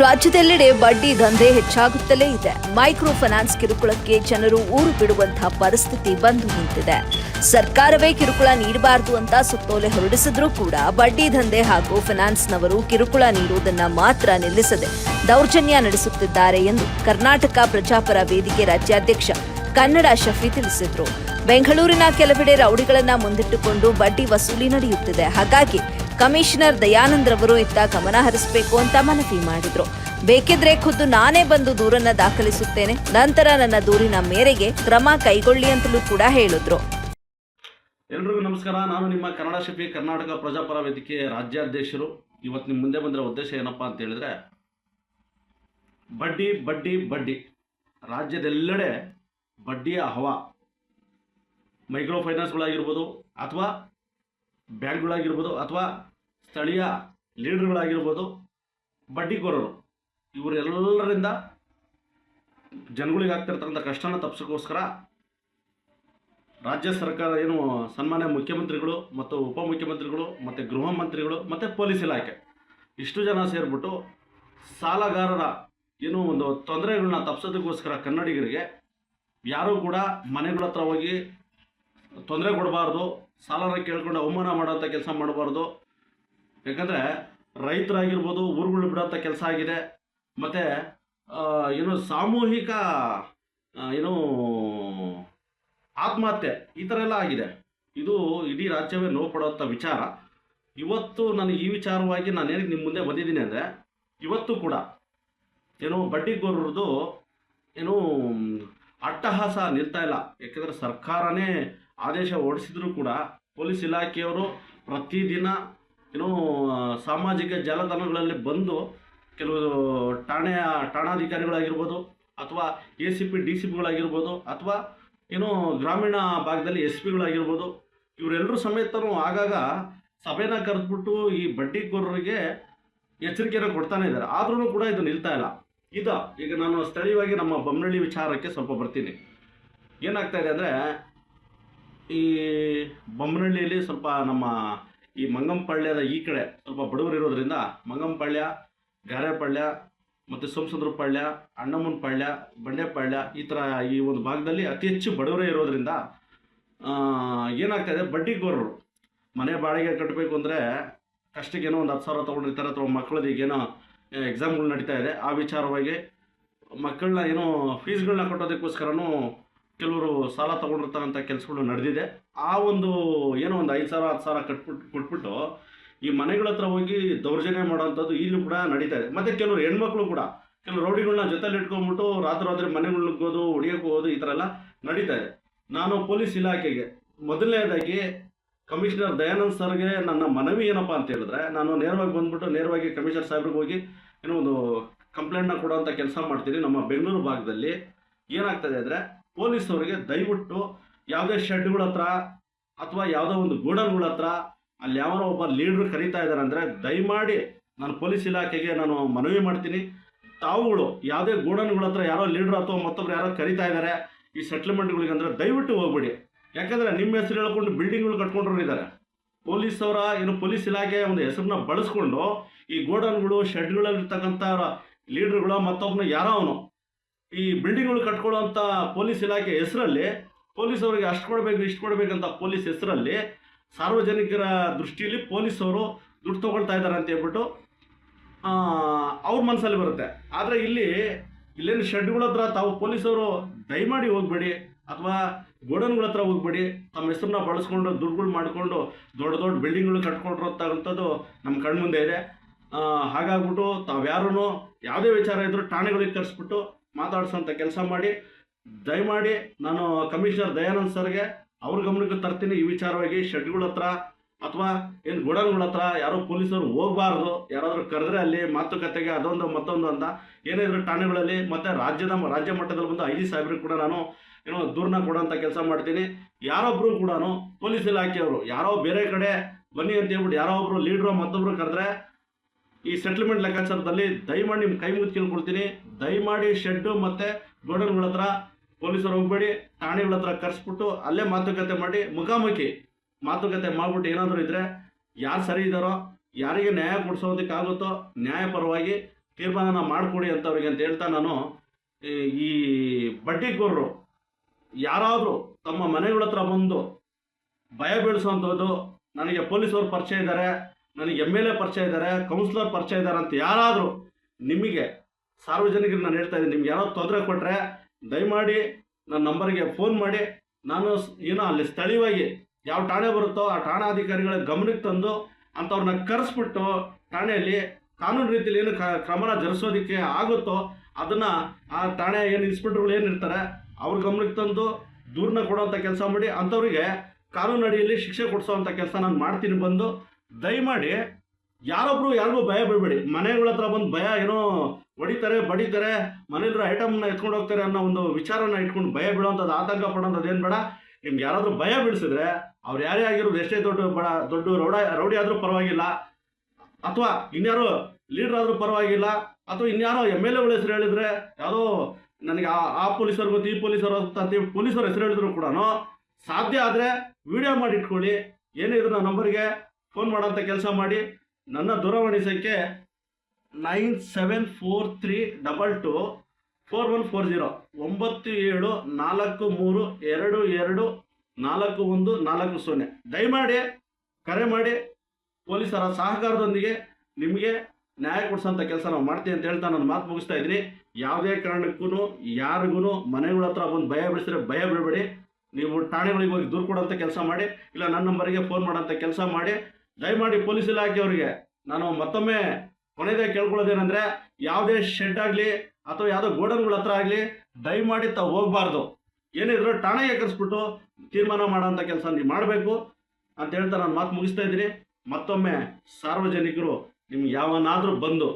ರಾಜ್ಯದೆಲ್ಲೆಡೆ ಬಡ್ಡಿ ದಂಧೆ ಹೆಚ್ಚಾಗುತ್ತಲೇ ಇದೆ. ಮೈಕ್ರೋ ಫೈನಾನ್ಸ್ ಕಿರುಕುಳಕ್ಕೆ ಜನರು ಊರು ಬಿಡುವಂತಹ ಪರಿಸ್ಥಿತಿ ಬಂದು ನಿಂತಿದೆ. ಸರ್ಕಾರವೇ ಕಿರುಕುಳ ನೀಡಬಾರದು ಅಂತ ಸುತ್ತೋಲೆ ಹೊರಡಿಸಿದ್ರೂ ಕೂಡ ಬಡ್ಡಿ ದಂಧೆ ಹಾಗೂ ಫೈನಾನ್ಸ್ನವರು ಕಿರುಕುಳ ನೀಡುವುದನ್ನು ಮಾತ್ರ ನಿಲ್ಲಿಸದೆ ದೌರ್ಜನ್ಯ ನಡೆಸುತ್ತಿದ್ದಾರೆ ಎಂದು ಕರ್ನಾಟಕ ಪ್ರಜಾಪರ ವೇದಿಕೆ ರಾಜ್ಯಾಧ್ಯಕ್ಷ ಕನ್ನಡ ಶಫಿ ತಿಳಿಸಿದ್ರು. ಬೆಂಗಳೂರಿನ ಕೆಲವೆಡೆ ರೌಡಿಗಳನ್ನ ಮುಂದಿಟ್ಟುಕೊಂಡು ಬಡ್ಡಿ ವಸೂಲಿ ನಡೆಯುತ್ತಿದೆ. ಹಾಗಾಗಿ ಕಮಿಷನರ್ ದಯಾನಂದ್ ರವರು ಇತ್ತ ಗಮನ ಹರಿಸಬೇಕು ಅಂತ ಮನವಿ ಮಾಡಿದ್ರು. ಬೇಕಿದ್ರೆ ಖುದ್ದು ನಾನೇ ಬಂದು ದೂರನ್ನ ದಾಖಲಿಸುತ್ತೇನೆ. ನಂತರ ನನ್ನ ದೂರಿನ ಮೇರೆಗೆ ಕ್ರಮ ಕೈಗೊಳ್ಳಿ ಅಂತಲೂ ಕೂಡ ಹೇಳಿದ್ರು. ಎಲ್ರಿಗೂ ನಮಸ್ಕಾರ. ನಾನು ನಿಮ್ಮ ಕನ್ನಡ ಶಿಲ್ಪಿ, ಕರ್ನಾಟಕ ಪ್ರಜಾಪರ ವೇದಿಕೆ ರಾಜ್ಯಾಧ್ಯಕ್ಷರು. ಇವತ್ತು ನಿಮ್ಮ ಮುಂದೆ ಬಂದಿರೋ ಉದ್ದೇಶ ಏನಪ್ಪ ಅಂತ ಹೇಳಿದ್ರೆ, ಬಡ್ಡಿ ಬಡ್ಡಿ ಬಡ್ಡಿ. ರಾಜ್ಯದೆಲ್ಲೆಡೆ ಬಡ್ಡಿಯ ಹವಾ ಮೈಕ್ರೋ ಫೈನಾನ್ಸ್ಗಳಾಗಿರ್ಬೋದು ಅಥವಾ ಬ್ಯಾಂಕ್ಗಳಾಗಿರ್ಬೋದು ಅಥವಾ ಸ್ಥಳೀಯ ಲೀಡರ್ಗಳಾಗಿರ್ಬೋದು ಬಡ್ಡಿಕೋರರು. ಇವರೆಲ್ಲರಿಂದ ಜನಗಳಿಗೆ ಆಗ್ತಿರ್ತಕ್ಕಂಥ ಕಷ್ಟನ ತಪ್ಪಿಸೋಕ್ಕೋಸ್ಕರ ರಾಜ್ಯ ಸರ್ಕಾರ ಏನು ಸನ್ಮಾನ್ಯ ಮುಖ್ಯಮಂತ್ರಿಗಳು ಮತ್ತು ಉಪಮುಖ್ಯಮಂತ್ರಿಗಳು ಮತ್ತು ಗೃಹ ಮಂತ್ರಿಗಳು ಮತ್ತು ಪೊಲೀಸ್ ಇಲಾಖೆ ಇಷ್ಟು ಜನ ಸೇರಿಬಿಟ್ಟು ಸಾಲಗಾರರ ಏನು ಒಂದು ತೊಂದರೆಗಳನ್ನ ತಪ್ಪಿಸೋದಕ್ಕೋಸ್ಕರ ಕನ್ನಡಿಗರಿಗೆ ಯಾರೂ ಕೂಡ ಮನೆಗಳ ಹತ್ರ ಹೋಗಿ ತೊಂದರೆ ಕೊಡಬಾರ್ದು, ಸಾಲನ ಕೇಳ್ಕೊಂಡು ಅವಮಾನ ಮಾಡೋಂಥ ಕೆಲಸ ಮಾಡಬಾರ್ದು ಯಾಕಂದರೆ ರೈತರಾಗಿರ್ಬೋದು, ಊರುಗಳು ಬಿಡೋಂಥ ಕೆಲಸ ಆಗಿದೆ. ಮತ್ತು ಏನು ಸಾಮೂಹಿಕ ಏನು ಆತ್ಮಹತ್ಯೆ ಈ ಥರ ಎಲ್ಲ ಆಗಿದೆ. ಇದು ಇಡೀ ರಾಜ್ಯವೇ ನೋವು ಪಡುವಂಥ ವಿಚಾರ. ಇವತ್ತು ನನಗೆ ಈ ವಿಚಾರವಾಗಿ ನಾನು ಏನಕ್ಕೆ ನಿಮ್ಮ ಮುಂದೆ ಬಂದಿದ್ದೀನಿ ಅಂದರೆ, ಇವತ್ತು ಕೂಡ ಏನು ಬಡ್ಡಿಗೋರರದು ಏನು ಅಟ್ಟಹಾಸ ನಿಲ್ತಾ ಇಲ್ಲ. ಯಾಕೆಂದರೆ ಸರ್ಕಾರನೇ ಆದೇಶ ಹೊರಡಿಸಿದ್ರು ಕೂಡ ಪೊಲೀಸ್ ಇಲಾಖೆಯವರು ಪ್ರತಿದಿನ ಏನು ಸಾಮಾಜಿಕ ಜಾಲತಾಣಗಳಲ್ಲಿ ಬಂದು ಕೆಲವು ಠಾಣೆಯ ಠಾಣಾಧಿಕಾರಿಗಳಾಗಿರ್ಬೋದು ಅಥವಾ A C P D C ಪಿಗಳಾಗಿರ್ಬೋದು ಅಥವಾ ಏನು ಗ್ರಾಮೀಣ ಭಾಗದಲ್ಲಿ ಎಸ್ ಪಿಗಳಾಗಿರ್ಬೋದು ಇವರೆಲ್ಲರೂ ಸಮೇತನೂ ಆಗಾಗ ಸಭೆನ ಕರೆದ್ಬಿಟ್ಟು ಈ ಬಡ್ಡಿಕೋರರಿಗೆ ಎಚ್ಚರಿಕೆಯನ್ನು ಕೊಡ್ತಾನೆ ಇದ್ದಾರೆ. ಆದ್ರೂ ಕೂಡ ಇದು ನಿಲ್ತಾ ಇಲ್ಲ. ಇದು, ಈಗ ನಾನು ಸ್ಥಳೀಯವಾಗಿ ನಮ್ಮ ಬೊಮ್ಮನಹಳ್ಳಿ ವಿಚಾರಕ್ಕೆ ಸ್ವಲ್ಪ ಬರ್ತೀನಿ. ಏನಾಗ್ತಾ ಇದೆ ಅಂದರೆ ಈ ಬೊಮ್ಮನಹಳ್ಳಿಯಲ್ಲಿ ಸ್ವಲ್ಪ ನಮ್ಮ ಈ ಮಂಗಂಪಾಳ್ಯದ ಈ ಕಡೆ ಸ್ವಲ್ಪ ಬಡವರು ಇರೋದ್ರಿಂದ ಮಂಗಂಪಳ್ಯ ಗಾರೆಪಳ್ಯ ಮತ್ತು ಸೋಮಸುಂದ್ರಪಳ್ಯ ಅಣ್ಣಮ್ಮನಪಳ್ಯ ಬಂಡೆಪಾಳ್ಯ ಈ ಥರ ಈ ಒಂದು ಭಾಗದಲ್ಲಿ ಅತಿ ಹೆಚ್ಚು ಬಡವರೇ ಇರೋದ್ರಿಂದ ಆ, ಏನಾಗ್ತಾ ಇದೆ ಬಡ್ಡಿಗೋರರು ಮನೆ ಬಾಡಿಗೆ ಕಟ್ಟಬೇಕು ಅಂದರೆ ಕಷ್ಟಕ್ಕೆ ಒಂದು ಹತ್ತು ಸಾವಿರ ತೊಗೊಂಡಿರ್ತಾರೆ ಅಥವಾ ಮಕ್ಕಳದ್ದು ಈಗೇನೋ ಎಕ್ಸಾಮ್ಗಳು ನಡೀತಾ ಇದೆ. ಆ ವಿಚಾರವಾಗಿ ಮಕ್ಕಳನ್ನ ಏನೋ ಫೀಸ್ಗಳನ್ನ ಕಟ್ಟೋದಕ್ಕೋಸ್ಕರನೂ ಕೆಲವರು ಸಾಲ ತೊಗೊಂಡಿರ್ತಕ್ಕಂಥ ಕೆಲಸಗಳು ನಡೆದಿದೆ. ಆ ಒಂದು ಏನೋ ಒಂದು ಐದು ಸಾವಿರ ಹತ್ತು ಸಾವಿರ ಕಟ್ಬಿಟ್ಟು ಕೊಟ್ಬಿಟ್ಟು ಈ ಮನೆಗಳ ಹತ್ರ ಹೋಗಿ ದೌರ್ಜನ್ಯ ಮಾಡೋವಂಥದ್ದು ಈಗಲೂ ಕೂಡ ನಡೀತಾ ಇದೆ. ಮತ್ತು ಕೆಲವರು ಹೆಣ್ಮಕ್ಳು ಕೂಡ ಕೆಲವು ರೌಡಿಗಳನ್ನ ಜೊತೆಲಿ ಇಟ್ಕೊಂಡ್ಬಿಟ್ಟು ರಾತ್ರಿ ರಾತ್ರಿ ಮನೆಗಳು ನುಗ್ಗೋದು, ಹೊಡಿಯೋಕೆ ಹೋಗೋದು ಈ ಥರ ಎಲ್ಲ ನಡೀತಾ ಇದೆ. ನಾನು ಪೊಲೀಸ್ ಇಲಾಖೆಗೆ ಮೊದಲನೇದಾಗಿ ಕಮಿಷನರ್ ದಯಾನಂದ್ ಸರ್ಗೆ ನನ್ನ ಮನವಿ ಏನಪ್ಪ ಅಂತ ಹೇಳಿದ್ರೆ, ನಾನು ನೇರವಾಗಿ ಬಂದ್ಬಿಟ್ಟು ನೇರವಾಗಿ ಕಮಿಷನರ್ ಸಾಹೇಬ್ರಿಗೆ ಹೋಗಿ ಏನೋ ಒಂದು ಕಂಪ್ಲೇಂಟ್ನ ಅಂತ ಕೆಲಸ ಮಾಡ್ತೀನಿ. ನಮ್ಮ ಬೆಂಗಳೂರು ಭಾಗದಲ್ಲಿ ಏನಾಗ್ತದೆ ಅಂದರೆ ಪೊಲೀಸ್ ಅವರಿಗೆ ದಯವಿಟ್ಟು ಯಾವುದೇ ಶೆಡ್ಗಳ ಹತ್ರ ಅಥವಾ ಯಾವುದೋ ಒಂದು ಗೋಡನ್ಗಳ ಹತ್ರ ಅಲ್ಲಿ ಯಾವನೋ ಒಬ್ಬ ಲೀಡ್ರ್ ಕರೀತಾ ಇದ್ದಾರೆ ಅಂದರೆ ದಯಮಾಡಿ ನಾನು ಪೊಲೀಸ್ ಇಲಾಖೆಗೆ ನಾನು ಮನವಿ ಮಾಡ್ತೀನಿ. ತಾವುಗಳು ಯಾವುದೇ ಗೋಡನ್ಗಳ ಹತ್ರ ಯಾರೋ ಲೀಡ್ರ್ ಅಥವಾ ಮತ್ತೊಬ್ರು ಯಾರೋ ಕರೀತಾ ಇದ್ದಾರೆ ಈ ಸೆಟ್ಲ್ಮೆಂಟ್ಗಳಿಗೆ ಅಂದರೆ ದಯವಿಟ್ಟು ಹೋಗ್ಬಿಡಿ. ಯಾಕಂದರೆ ನಿಮ್ಮ ಹೆಸರು ಹೇಳ್ಕೊಂಡು ಬಿಲ್ಡಿಂಗ್ಗಳು ಕಟ್ಕೊಂಡ್ರು ಇದ್ದಾರೆ. ಪೊಲೀಸ್ ಅವರ ಏನು ಪೊಲೀಸ್ ಇಲಾಖೆ ಒಂದು ಹೆಸರನ್ನ ಬಳಸ್ಕೊಂಡು ಈ ಗೋಡನ್ಗಳು, ಶೆಡ್ಗಳಲ್ಲಿರ್ತಕ್ಕಂಥ ಲೀಡ್ರ್ಗಳು ಮತ್ತೊಬ್ಬನ ಯಾರೋ ಅವನು ಈ ಬಿಲ್ಡಿಂಗ್ಗಳು ಕಟ್ಕೊಳ್ಳುವಂಥ ಪೊಲೀಸ್ ಇಲಾಖೆ ಹೆಸರಲ್ಲಿ ಪೊಲೀಸ್ ಅವರಿಗೆ ಅಷ್ಟು ಕೊಡಬೇಕು, ಇಷ್ಟು ಕೊಡಬೇಕಂತ ಪೊಲೀಸ್ ಹೆಸರಲ್ಲಿ ಸಾರ್ವಜನಿಕರ ದೃಷ್ಟಿಯಲ್ಲಿ ಪೊಲೀಸ್ ಅವರು ದುಡ್ಡು ತೊಗೊಳ್ತಾ ಇದ್ದಾರೆ ಅಂತ ಹೇಳ್ಬಿಟ್ಟು ಅವ್ರ ಮನಸ್ಸಲ್ಲಿ ಬರುತ್ತೆ. ಆದರೆ ಇಲ್ಲಿ, ಇಲ್ಲೇನು ಶೆಡ್ಗಳ ಹತ್ರ ತಾವು ಪೊಲೀಸವರು ದಯಮಾಡಿ ಹೋಗ್ಬೇಡಿ, ಅಥವಾ ಗೋಡನ್ಗಳ ಹತ್ರ ಹೋಗ್ಬೇಡಿ, ತಮ್ಮ ಹೆಸರನ್ನ ಬಳಸ್ಕೊಂಡು ದುಡ್ಡುಗಳು ಮಾಡಿಕೊಂಡು ದೊಡ್ಡ ದೊಡ್ಡ ಬಿಲ್ಡಿಂಗ್ಗಳು ಕಟ್ಕೊಂಡಿರೋಂಥದ್ದು ನಮ್ಮ ಕಣ್ಮುಂದೆ ಇದೆ. ಹಾಗಾಗ್ಬಿಟ್ಟು ತಾವ್ಯಾರೂ ಯಾವುದೇ ವಿಚಾರ ಇದ್ದರೂ ಠಾಣೆಗಳಿಗೆ ಕರೆಸ್ಬಿಟ್ಟು ಮಾತಾಡ್ಸೋಂಥ ಕೆಲಸ ಮಾಡಿ, ದಯಮಾಡಿ ನಾನು ಕಮಿಷನರ್ ದಯಾನಂದ್ ಸರ್ಗೆ ಅವ್ರ ಗಮನಕ್ಕೆ ತರ್ತೀನಿ. ಈ ವಿಚಾರವಾಗಿ ಶೆಡ್ಗಳ ಹತ್ರ ಅಥವಾ ಏನು ಗೋಡನ್ಗಳ ಹತ್ರ ಯಾರೋ ಪೊಲೀಸರು ಹೋಗಬಾರ್ದು. ಯಾರಾದರೂ ಕರೆದ್ರೆ ಅಲ್ಲಿ ಮಾತುಕತೆಗೆ ಅದೊಂದು ಮತ್ತೊಂದು ಅಂತ. ಏನಿದ್ರು ಠಾಣೆಗಳಲ್ಲಿ ಮತ್ತು ರಾಜ್ಯದ ರಾಜ್ಯ ಮಟ್ಟದಲ್ಲಿ ಬಂದು ಐ ಜಿ ಸಾಹೇಬ್ರಿಗೆ ಕೂಡ ನಾನು ಏನೋ ದೂರನ್ನ ಕೊಡೋಂಥ ಕೆಲಸ ಮಾಡ್ತೀನಿ. ಯಾರೊಬ್ಬರು ಕೂಡ ಪೊಲೀಸ್ ಇಲಾಖೆಯವರು, ಯಾರೋ ಬೇರೆ ಕಡೆ ಬನ್ನಿ ಅಂತ ಹೇಳ್ಬಿಟ್ಟು ಯಾರೋ ಒಬ್ಬರು ಲೀಡ್ರು ಮತ್ತೊಬ್ಬರು ಕರೆದ್ರೆ ಈ ಸೆಟ್ಲ್ಮೆಂಟ್ ಲೆಕ್ಕಾಚಾರದಲ್ಲಿ ದಯಮಾಡಿ ನಿಮ್ಮ ಕೈ ಮುಗಿದು ಕೇಳ್ಕೊಳ್ತೀನಿ. ದಯಮಾಡಿ ಶೆಡ್ಡು ಮತ್ತು ಗೋಡನ್ಗಳ ಹತ್ರ ಪೊಲೀಸರು ಹೋಗ್ಬೇಡಿ, ಠಾಣೆಗಳ ಹತ್ರ ಕರೆಸ್ಬಿಟ್ಟು ಅಲ್ಲೇ ಮಾತುಕತೆ ಮಾಡಿ, ಮುಖಾಮುಖಿ ಮಾತುಕತೆ ಮಾಡ್ಬಿಟ್ಟು ಏನಾದರೂ ಇದ್ದರೆ ಯಾರು ಸರಿ ಇದ್ದಾರೋ ಯಾರಿಗೆ ನ್ಯಾಯ ಕೊಡಿಸೋದಕ್ಕಾಗುತ್ತೋ ನ್ಯಾಯಪರವಾಗಿ ತೀರ್ಮಾನನ ಮಾಡಿಕೊಡಿ ಅಂತವ್ರಿಗೆ ಅಂತ ಹೇಳ್ತಾ ನಾನು, ಈ- ಈ ಬಡ್ಡಿಗೋರರು ಯಾರಾದರೂ ತಮ್ಮ ಮನೆಗಳ ಹತ್ರ ಬಂದು ಭಯ ಬೀಳಿಸುವಂಥದ್ದು ನನಗೆ ಪೊಲೀಸವ್ರು ಪರಿಚಯ ಇದ್ದಾರೆ ನನಗೆ ಎಂ ಎಲ್ ಎ ಪರಿಚಯ ಇದ್ದಾರೆ ಕೌನ್ಸಿಲರ್ ಪರಿಚಯ ಇದ್ದಾರೆ ಅಂತ ಯಾರಾದರೂ ನಿಮಗೆ ಸಾರ್ವಜನಿಕರಿಗೆ ನಾನು ಹೇಳ್ತಾ ಇದ್ದೀನಿ, ನಿಮ್ಗೆ ಯಾರೋ ತೊಂದರೆ ಕೊಟ್ಟರೆ ದಯಮಾಡಿ ನನ್ನ ನಂಬರ್ಗೆ ಫೋನ್ ಮಾಡಿ. ನಾನು ಏನೋ ಅಲ್ಲಿ ಸ್ಥಳೀಯವಾಗಿ ಯಾವ ಠಾಣೆ ಬರುತ್ತೋ ಆ ಠಾಣಾಧಿಕಾರಿಗಳ ಗಮನಕ್ಕೆ ತಂದು ಅಂಥವ್ರನ್ನ ಕರೆಸ್ಬಿಟ್ಟು ಠಾಣೆಯಲ್ಲಿ ಕಾನೂನು ರೀತಿಯಲ್ಲಿ ಏನು ಕ್ರಮನ ಜರುಗಿಸೋದಕ್ಕೆ ಆಗುತ್ತೋ ಅದನ್ನು ಆ ಠಾಣೆ ಏನು ಇನ್ಸ್ಪೆಕ್ಟರ್ಗಳು ಏನಿರ್ತಾರೆ ಅವ್ರ ಗಮನಕ್ಕೆ ತಂದು ದೂರನ್ನ ಕೊಡೋವಂಥ ಕೆಲಸ ಮಾಡಿ, ಅಂಥವ್ರಿಗೆ ಕಾನೂನು ಅಡಿಯಲ್ಲಿ ಶಿಕ್ಷೆ ಕೊಡಿಸೋವಂಥ ಕೆಲಸ ನಾನು ಮಾಡ್ತೀನಿ ಬಂದು. ದಯಮಾಡಿ ಯಾರೊಬ್ರು ಯಾರಿಗೂ ಭಯ ಬಿಡಬೇಡಿ ಮನೆಗಳ ಹತ್ರ ಬಂದು ಭಯ ಏನೋ ಹೊಡಿತಾರೆ, ಬಡಿತಾರೆ ಮನೇಲಿರೋ ಐಟಮ್ನ ಎತ್ಕೊಂಡು ಹೋಗ್ತಾರೆ ಅನ್ನೋ ಒಂದು ವಿಚಾರನ ಇಟ್ಕೊಂಡು ಭಯ ಬೀಳೋಂಥದ್ದು ಆತಂಕ ಪಡೋಂಥದ್ದು ಏನು ಬೇಡ. ನಿಮ್ಗೆ ಯಾರಾದರೂ ಭಯ ಬೀಳಿಸಿದ್ರೆ ಅವ್ರು ಯಾರೇ ಆಗಿರೋದು ಎಷ್ಟೇ ದೊಡ್ಡ ಬಡ, ದೊಡ್ಡ ರೌಡ, ರೌಡಿ ಆದರೂ ಪರವಾಗಿಲ್ಲ. ಅಥವಾ ಇನ್ಯಾರೋ ಲೀಡರ್ ಆದರೂ ಪರವಾಗಿಲ್ಲ. ಅಥವಾ ಇನ್ಯಾರೋ ಎಂ ಎಲ್ ಎಗಳ ಹೆಸರು ಹೇಳಿದ್ರೆ, ಯಾವುದೋ ನನಗೆ ಆ ಆ ಪೊಲೀಸರು ಗೊತ್ತು, ಈ ಪೊಲೀಸರು ಅಂತ ಪೊಲೀಸರು ಹೆಸರು ಹೇಳಿದ್ರು ಕೂಡ ಸಾಧ್ಯ ಆದರೆ ವಿಡಿಯೋ ಮಾಡಿ ಇಟ್ಕೊಳ್ಳಿ. ಏನಿದ್ರು ನಂಬರ್ಗೆ ಫೋನ್ ಮಾಡೋಂಥ ಕೆಲಸ ಮಾಡಿ ನನ್ನ ದೂರವಾಣಿ ಸಂಖ್ಯೆ nine seven four three double two four one four zero ಒಂಬತ್ತು ಏಳು ನಾಲ್ಕು ಮೂರು ಎರಡು ಎರಡು ನಾಲ್ಕು ಒಂದು ನಾಲ್ಕು ಸೊನ್ನೆ. ದಯಮಾಡಿ ಕರೆ ಮಾಡಿ ಪೊಲೀಸರ ಸಹಕಾರದೊಂದಿಗೆ ನಿಮಗೆ ನ್ಯಾಯ ಕೊಡಿಸೋಂಥ ಕೆಲಸ ನಾವು ಮಾಡ್ತೀವಿ ಅಂತ ಹೇಳ್ತಾ ನಾನು ಮಾತು ಮುಗಿಸ್ತಾ ಇದ್ದೀನಿ. ಯಾವುದೇ ಕಾರಣಕ್ಕೂ ಯಾರಿಗೂ ಮನೆಗಳ ಹತ್ರ ಬಂದು ಭಯ ಬಿಡಿಸಿದ್ರೆ ಭಯ ಬಿಡಬೇಡಿ ನೀವು ಠಾಣೆಗಳಿಗೆ ಹೋಗಿ ದೂರು ಕೊಡೋಂಥ ಕೆಲಸ ಮಾಡಿ, ಇಲ್ಲ ನನ್ನ ನಂಬರಿಗೆ ಫೋನ್ ಮಾಡೋಂಥ ಕೆಲಸ ಮಾಡಿ ದಯಮಾಡಿ ಪೊಲೀಸ್ ಇಲಾಖೆ ಅವರಿಗೆ ನಾನು ಮತ್ತೊಮ್ಮೆ ಕೊನೆಯದೇ ಕೇಳ್ಕೊಳ್ಳೋದೇನೆಂದರೆ, ಯಾವುದೇ ಶೆಡ್ ಆಗಲಿ ಅಥವಾ ಯಾವುದೋ ಗೋಡನ್ಗಳ ಹತ್ರ ಆಗಲಿ ದಯಮಾಡಿ ತಾವು ಹೋಗಬಾರ್ದು. ಏನಿದ್ರು ಠಾಣೆಗೆ ಕರೆಸ್ಬಿಟ್ಟು ತೀರ್ಮಾನ ಮಾಡೋಂಥ ಕೆಲಸ ನೀವು ಮಾಡಬೇಕು ಅಂತ ಹೇಳ್ತಾ ನಾನು ಮಾತು ಮುಗಿಸ್ತಾ ಇದ್ದೀನಿ. ಮತ್ತೊಮ್ಮೆ ಸಾರ್ವಜನಿಕರು ನಿಮ್ಗೆ ಯಾವನಾದರೂ ಬಂದು